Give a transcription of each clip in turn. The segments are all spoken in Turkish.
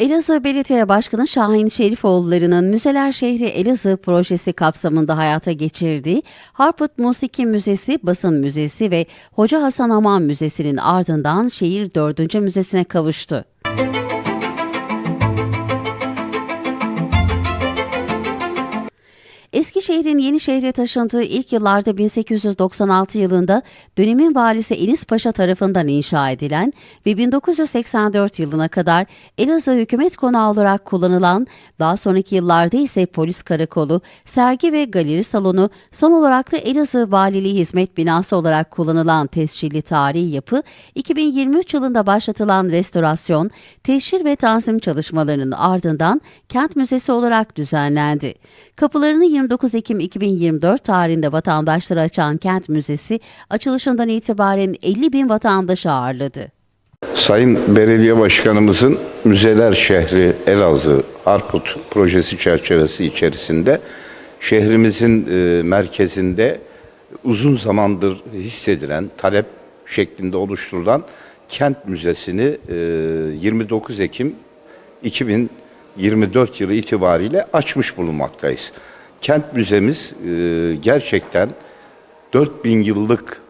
Elazığ Belediye Başkanı Şahin Şerifoğulları'nın Müzeler Şehri Elazığ projesi kapsamında hayata geçirdiği Harput Musiki Müzesi, Basın Müzesi ve Hoca Hasan Aman Müzesi'nin ardından şehir 4. müzesine kavuştu. Eskişehir'in yeni şehre taşındığı ilk yıllarda 1896 yılında dönemin valisi Enis Paşa tarafından inşa edilen ve 1984 yılına kadar Elazığ hükümet konağı olarak kullanılan, daha sonraki yıllarda ise polis karakolu, sergi ve galeri salonu, son olarak da Elazığ Valiliği Hizmet Binası olarak kullanılan tescilli tarihi yapı, 2023 yılında başlatılan restorasyon, teşhir ve tanzim çalışmalarının ardından kent müzesi olarak düzenlendi. Kapılarını 29 Ekim 2024 tarihinde vatandaşlara açan Kent Müzesi, açılışından itibaren 50 bin vatandaş ağırladı. Sayın Belediye Başkanımızın Müzeler Şehri Elazığ Arput projesi çerçevesi içerisinde şehrimizin e, merkezinde uzun zamandır hissedilen talep şeklinde oluşturulan Kent Müzesi'ni e, 29 Ekim 2024 yılı itibariyle açmış bulunmaktayız. Kent Müzemiz e, gerçekten 4000 yıllık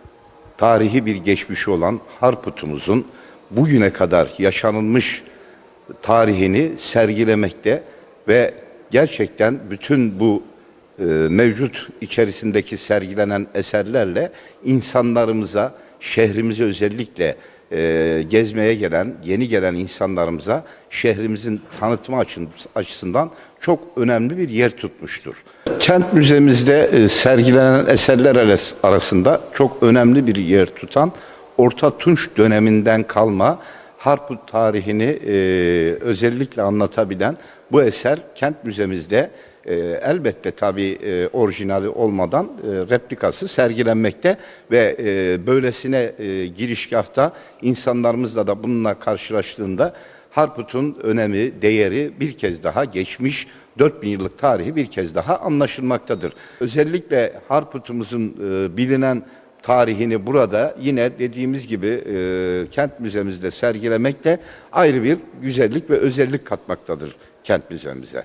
tarihi bir geçmişi olan Harput'umuzun bugüne kadar yaşanılmış tarihini sergilemekte ve gerçekten bütün bu e, mevcut içerisindeki sergilenen eserlerle insanlarımıza, şehrimize özellikle e, gezmeye gelen, yeni gelen insanlarımıza şehrimizin tanıtımı açın- açısından çok önemli bir yer tutmuştur. Kent müzemizde e, sergilenen eserler aras- arasında çok önemli bir yer tutan Orta Tunç döneminden kalma Harput tarihini e, özellikle anlatabilen bu eser kent müzemizde e, elbette tabii e, orijinali olmadan e, replikası sergilenmekte ve e, böylesine e, girişgahta insanlarımızla da bununla karşılaştığında Harput'un önemi, değeri bir kez daha geçmiş 4000 yıllık tarihi bir kez daha anlaşılmaktadır. Özellikle Harput'umuzun e, bilinen tarihini burada yine dediğimiz gibi e, kent müzemizde sergilemek de ayrı bir güzellik ve özellik katmaktadır kent müzemize.